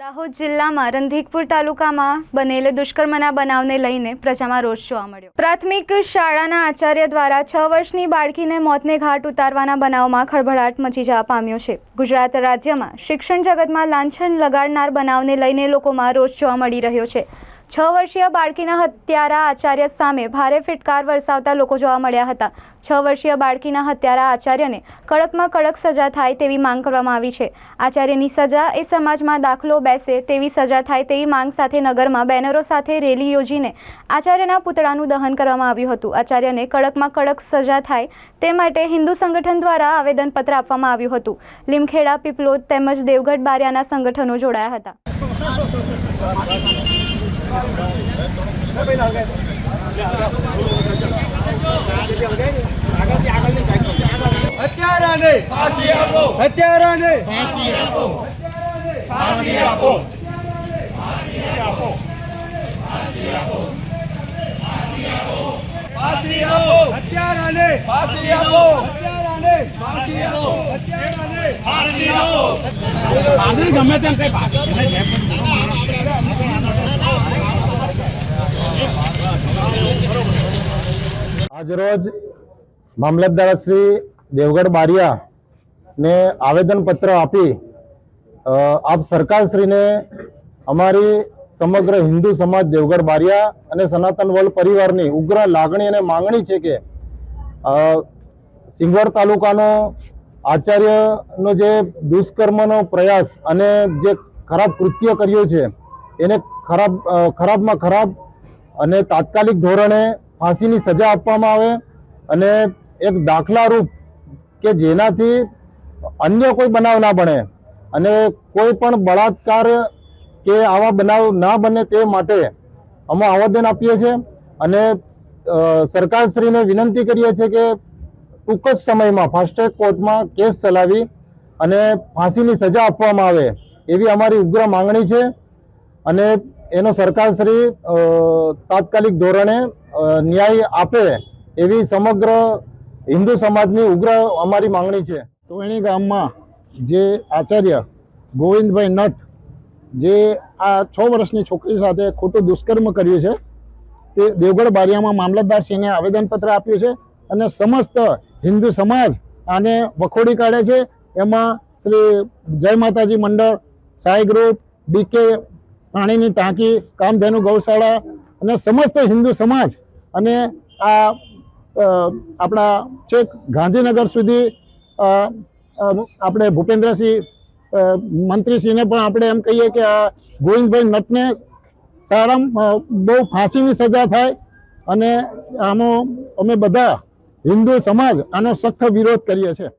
દાહોદ જિલ્લામાં રંધીકપુર તાલુકામાં બનેલ દુષ્કર્મના બનાવને લઈને પ્રજામાં રોષ જોવા મળ્યો. પ્રાથમિક શાળાના આચાર્ય દ્વારા છ વર્ષની બાળકીને મોતને ઘાટ ઉતારવાના બનાવમાં ખળભળાટ મચી જવા પામ્યો છે. ગુજરાત રાજ્યમાં શિક્ષણ જગતમાં લાંછન લગાડનાર બનાવને લઈને લોકોમાં રોષ જોવા મળી રહ્યો છે. છ વર્ષીય બાળકીના હત્યારા આચાર્ય સામે ભારે ફિટકાર વરસાવતા લોકો જોવા મળ્યા હતા. છ વર્ષીય બાળકીના હત્યારા આચાર્યને કડકમાં કડક સજા થાય તેવી માંગ કરવામાં આવી છે. આચાર્યની સજા એ સમાજમાં દાખલો બેસે તેવી સજા થાય તેવી માંગ સાથે નગરમાં બેનરો સાથે રેલી યોજીને આચાર્યના પૂતળાનું દહન કરવામાં આવ્યું હતું. આચાર્યને કડકમાં કડક સજા થાય તે માટે હિન્દુ સંગઠન દ્વારા આવેદનપત્ર આપવામાં આવ્યું હતું. લીમખેડા, પીપલોદ તેમજ દેવગઢ બારિયાના સંગઠનો જોડાયા હતા. હત્યારાને ફાંસી આપો. હત્યારાને ફાંસી આપો. ફાંસી આપો. ફાંસી આપો. હત્યારાને ફાંસી આપો. હત્યારાને ફાંસી આપો. હત્યારાને ફાંસી આપો. ગમે તેમ સાહેબ આજરોજ મામલતદાર શ્રી દેવગઢ બારિયાને આવેદનપત્ર આપી આપ સરકારશ્રીને અમારી સમગ્ર હિન્દુ સમાજ દેવગઢ બારિયા અને સનાતન વર્લ્ડ પરિવારની ઉગ્ર લાગણી અને માંગણી છે કે સિંગવડ તાલુકાનો આચાર્યનો જે દુષ્કર્મનો પ્રયાસ અને જે ખરાબ કૃત્ય કર્યું છે, એને ખરાબ ખરાબમાં ખરાબ અને તાત્કાલિક ધોરણે ફાંસીની સજા આપવામાં આવે અને એક દાખલારૂપ કે જેનાથી અન્ય કોઈ બનાવ ના બને અને કોઈ પણ બળાત્કાર કે આવા બનાવ ના બને તે માટે અમે આવેદન આપીએ છીએ અને સરકારશ્રીને વિનંતી કરીએ છીએ કે ટૂંક જ સમયમાં ફાસ્ટ્રેક કોર્ટમાં કેસ ચલાવી અને ફાંસીની સજા આપવામાં આવે એવી અમારી ઉગ્ર માંગણી છે અને એનો સરકારશ્રી તાત્કાલિક ધોરણે ન્યાય આપે એવી સમગ્ર હિન્દુ સમાજની ઉગ્ર અમારી માંગણી છે. તોયણી ગામમાં જે આચાર્ય ગોવિંદભાઈ નટ, જે આ છ વર્ષની છોકરી સાથે ખોટું દુષ્કર્મ કર્યું છે, તે દેવગઢ બારિયામાં મામલતદાર સિંહને આવેદનપત્ર આપ્યું છે અને સમસ્ત હિન્દુ સમાજ આને વખોડી કાઢે છે. એમાં શ્રી જય માતાજી મંડળ, સાઈ ગ્રુપ બીકે પાણીની ટાંકી, કામધેનુ ગૌશાળા અને સમસ્ત હિન્દુ સમાજ અને આ આપણા છેક ગાંધીનગર સુધી આપણે ભૂપેન્દ્રસિંહ મંત્રીશ્રીને પણ આપણે એમ કહીએ કે આ ગોવિંદભાઈ નટને સારામાં બહુ ફાંસીની સજા થાય અને આનો અમે બધા હિન્દુ સમાજ આનો સખ્ત વિરોધ કરીએ છીએ.